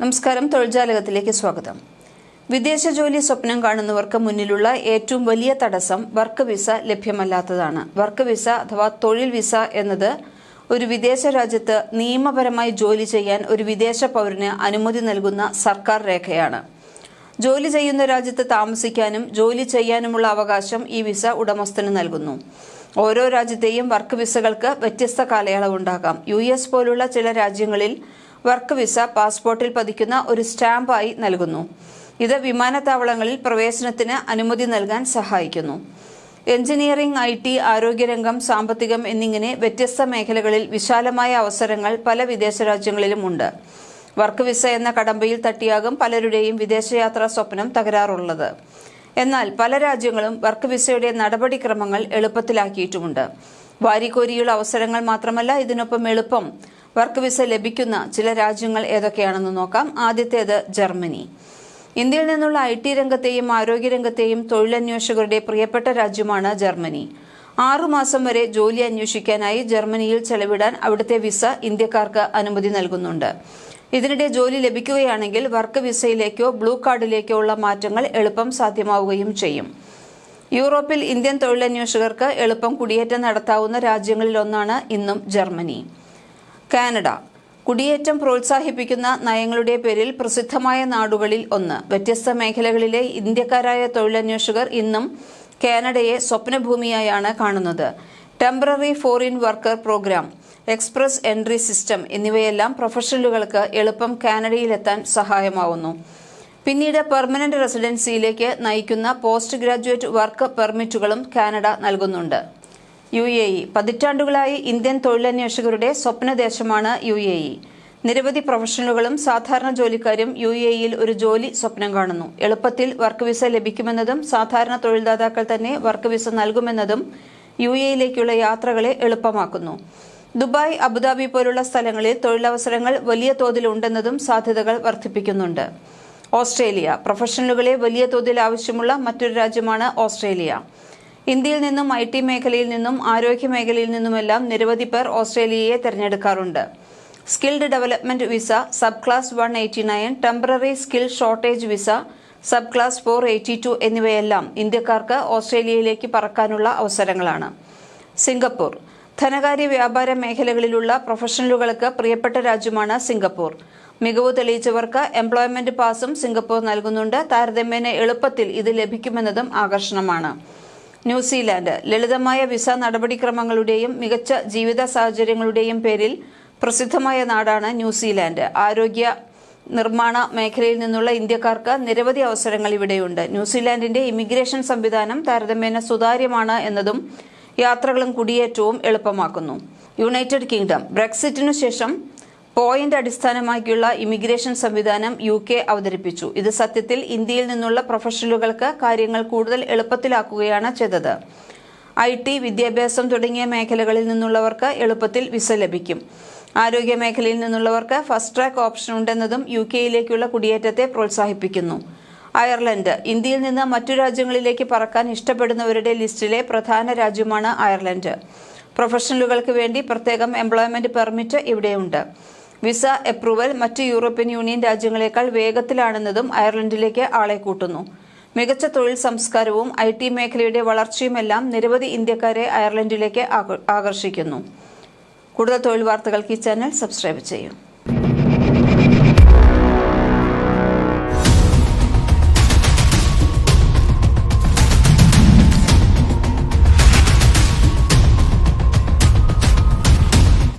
നമസ്കാരം. തൊഴിൽജാലകത്തിലേക്ക് സ്വാഗതം. വിദേശ ജോലി സ്വപ്നം കാണുന്നവർക്ക് മുന്നിലുള്ള ഏറ്റവും വലിയ തടസ്സം വർക്ക് വിസ ലഭ്യമല്ലാത്തതാണ്. വർക്ക് വിസ അഥവാ തൊഴിൽ വിസ എന്നത് ഒരു വിദേശ രാജ്യത്ത് നിയമപരമായി ജോലി ചെയ്യാൻ ഒരു വിദേശ പൗരന് അനുമതി നൽകുന്ന സർക്കാർ രേഖയാണ്. ജോലി ചെയ്യുന്ന രാജ്യത്ത് താമസിക്കാനും ജോലി ചെയ്യാനുമുള്ള അവകാശം ഈ വിസ ഉടമസ്ഥന് നൽകുന്നു. ഓരോ രാജ്യത്തെയും വർക്ക് വിസകൾക്ക് വ്യത്യസ്ത കാലയളവുണ്ടാകാം. യു എസ് പോലുള്ള ചില രാജ്യങ്ങളിൽ വർക്ക് വിസ പാസ്പോർട്ടിൽ പതിക്കുന്ന ഒരു സ്റ്റാമ്പായി നൽകുന്നു. ഇത് വിമാനത്താവളങ്ങളിൽ പ്രവേശനത്തിന് അനുമതി നൽകാൻ സഹായിക്കുന്നു. എഞ്ചിനീയറിംഗ് ഐ ടി ആരോഗ്യരംഗം സാമ്പത്തികം എന്നിങ്ങനെ വ്യത്യസ്ത മേഖലകളിൽ വിശാലമായ അവസരങ്ങൾ പല വിദേശ രാജ്യങ്ങളിലുമുണ്ട്. വർക്ക് വിസ എന്ന കടമ്പയിൽ തട്ടിയാകും പലരുടെയും വിദേശയാത്രാ സ്വപ്നം തകരാറുള്ളത്. എന്നാൽ പല രാജ്യങ്ങളും വർക്ക് വിസയുടെ നടപടിക്രമങ്ങൾ എളുപ്പത്തിലാക്കിയിട്ടുമുണ്ട്. വാരിക്കോരിയുള്ള അവസരങ്ങൾ മാത്രമല്ല ഇതിനൊപ്പം എളുപ്പം. വർക്ക് വിസ ലഭിക്കുന്ന ചില രാജ്യങ്ങൾ ഏതൊക്കെയാണെന്ന് നോക്കാം. ആദ്യത്തേത് ജർമ്മനി. ഇന്ത്യയിൽ നിന്നുള്ള ഐ ടി രംഗത്തെയും ആരോഗ്യരംഗത്തെയും തൊഴിലന്വേഷകരുടെ പ്രിയപ്പെട്ട രാജ്യമാണ് ജർമ്മനി. ആറുമാസം വരെ ജോലി അന്വേഷിക്കാനായി ജർമ്മനിയിൽ ചെലവിടാൻ അവിടുത്തെ വിസ ഇന്ത്യക്കാർക്ക് അനുമതി നൽകുന്നുണ്ട്. ഇതിനിടെ ജോലി ലഭിക്കുകയാണെങ്കിൽ വർക്ക് വിസയിലേക്കോ ബ്ലൂ കാർഡിലേക്കോ ഉള്ള മാറ്റങ്ങൾ എളുപ്പം സാധ്യമാവുകയും ചെയ്യും. യൂറോപ്പിൽ ഇന്ത്യൻ തൊഴിലന്വേഷകർക്ക് എളുപ്പം കുടിയേറ്റം നടത്താവുന്ന രാജ്യങ്ങളിലൊന്നാണ് ഇന്നും ജർമ്മനി. കാനഡ. കുടിയേറ്റം പ്രോത്സാഹിപ്പിക്കുന്ന നയങ്ങളുടെ പേരിൽ പ്രസിദ്ധമായ നാടുകളിൽ ഒന്ന്. വ്യത്യസ്ത മേഖലകളിലെ ഇന്ത്യക്കാരായ തൊഴിലന്വേഷകർ ഇന്നും കാനഡയെ സ്വപ്നഭൂമിയായാണ് കാണുന്നത്. Temporary foreign worker programme express entry system എന്നിവയെല്ലാം പ്രൊഫഷണലുകൾക്ക് എളുപ്പം കാനഡയിലെത്താൻ സഹായമാവുന്നു. പിന്നീട് പെർമനന്റ് റെസിഡൻസിയിലേക്ക് നയിക്കുന്ന പോസ്റ്റ് ഗ്രാജുവേറ്റ് വർക്ക് പെർമിറ്റുകളും കാനഡ നൽകുന്നുണ്ട്. U A E. പതിറ്റാണ്ടുകളായി ഇന്ത്യൻ തൊഴിലന്വേഷകരുടെ സ്വപ്നദേശമാണ് യു എ ഇ. നിരവധി പ്രൊഫഷണലുകളും സാധാരണ ജോലിക്കാരും യു എ ഇയിൽ ഒരു ജോലി സ്വപ്നം കാണുന്നു. എളുപ്പത്തിൽ വർക്ക് വിസ ലഭിക്കുമെന്നതും സാധാരണ തൊഴിൽദാതാക്കൾ തന്നെ വർക്ക് വിസ നൽകുമെന്നതും യു എയിലേക്കുള്ള യാത്രകളെ എളുപ്പമാക്കുന്നു. ദുബായ് അബുദാബി പോലുള്ള സ്ഥലങ്ങളിൽ തൊഴിലവസരങ്ങൾ വലിയ തോതിൽ ഉണ്ടെന്നതും സാധ്യതകൾ വർദ്ധിപ്പിക്കുന്നുണ്ട്. ഓസ്ട്രേലിയ. പ്രൊഫഷണലുകളെ വലിയ തോതിൽ ആവശ്യമുള്ള മറ്റൊരു രാജ്യമാണ് ഓസ്ട്രേലിയ. ഇന്ത്യയിൽ നിന്നും ഐ ടി മേഖലയിൽ നിന്നും ആരോഗ്യ മേഖലയിൽ നിന്നുമെല്ലാം നിരവധി പേർ ഓസ്ട്രേലിയയെ തിരഞ്ഞെടുക്കാറുണ്ട്. Skilled development visa subclass one eighty nine temporary skill shortage visa subclass four eighty two എന്നിവയെല്ലാം ഇന്ത്യക്കാർക്ക് ഓസ്ട്രേലിയയിലേക്ക് പറക്കാനുള്ള അവസരങ്ങളാണ്. സിംഗപ്പൂർ. ധനകാര്യ വ്യാപാര മേഖലകളിലുള്ള പ്രൊഫഷണലുകൾക്ക് പ്രിയപ്പെട്ട രാജ്യമാണ് സിംഗപ്പൂർ. മികവ് തെളിയിച്ചവർക്ക് എംപ്ലോയ്മെന്റ് പാസും സിംഗപ്പൂർ നൽകുന്നുണ്ട്. താരതമ്യേന എളുപ്പത്തിൽ ഇത് ലഭിക്കുമെന്നതും ആകർഷണമാണ്. ന്യൂസിലാൻഡ്. ലളിതമായ വിസ നടപടിക്രമങ്ങളുടെയും മികച്ച ജീവിത സാഹചര്യങ്ങളുടെയും പേരിൽ പ്രസിദ്ധമായ നാടാണ് ന്യൂസിലാൻഡ്. ആരോഗ്യ നിർമ്മാണ മേഖലയിൽ നിന്നുള്ള ഇന്ത്യക്കാർക്ക് നിരവധി അവസരങ്ങൾ ഇവിടെയുണ്ട്. ന്യൂസിലാൻഡിന്റെ ഇമിഗ്രേഷൻ സംവിധാനം താരതമ്യേന സുതാര്യമാണ് എന്നതും യാത്രകളും കുടിയേറ്റവും എളുപ്പമാക്കുന്നു. United kingdom. ബ്രെക്സിറ്റിനു ശേഷം പോയിന്റ് അടിസ്ഥാനമാക്കിയുള്ള ഇമിഗ്രേഷൻ സംവിധാനം യു കെ അവതരിപ്പിച്ചു. ഇത് സത്യത്തിൽ ഇന്ത്യയിൽ നിന്നുള്ള പ്രൊഫഷണലുകൾക്ക് കാര്യങ്ങൾ കൂടുതൽ എളുപ്പത്തിലാക്കുകയാണ് ചെയ്തത്. ഐ ടി വിദ്യാഭ്യാസം തുടങ്ങിയ മേഖലകളിൽ നിന്നുള്ളവർക്ക് എളുപ്പത്തിൽ വിസ ലഭിക്കും. ആരോഗ്യ മേഖലയിൽ നിന്നുള്ളവർക്ക് ഫസ്റ്റ് ട്രാക്ക് ഓപ്ഷൻ ഉണ്ടെന്നതും യു കെയിലേക്കുള്ള കുടിയേറ്റത്തെ പ്രോത്സാഹിപ്പിക്കുന്നു. അയർലൻഡ് ഇന്ത്യയിൽ നിന്ന് മറ്റു രാജ്യങ്ങളിലേക്ക് പറക്കാൻ ഇഷ്ടപ്പെടുന്നവരുടെ ലിസ്റ്റിലെ പ്രധാന രാജ്യമാണ് അയർലൻഡ്. പ്രൊഫഷണലുകൾക്ക് വേണ്ടി പ്രത്യേകം എംപ്ലോയ്മെന്റ് പെർമിറ്റ് ഇവിടെയുണ്ട്. വിസ അപ്രൂവൽ മറ്റ് യൂറോപ്യൻ യൂണിയൻ രാജ്യങ്ങളെക്കാൾ വേഗത്തിലാണെന്നതും അയർലൻഡിലേക്ക് ആളെ കൂട്ടുന്നു. മികച്ച തൊഴിൽ സംസ്കാരവും ഐ ടി മേഖലയുടെ വളർച്ചയുമെല്ലാം നിരവധി ഇന്ത്യക്കാരെ അയർലൻഡിലേക്ക് ആകർഷിക്കുന്നു. കൂടുതൽ തൊഴിൽ വാർത്തകൾക്ക് ഈ ചാനൽ സബ്സ്ക്രൈബ് ചെയ്യൂ.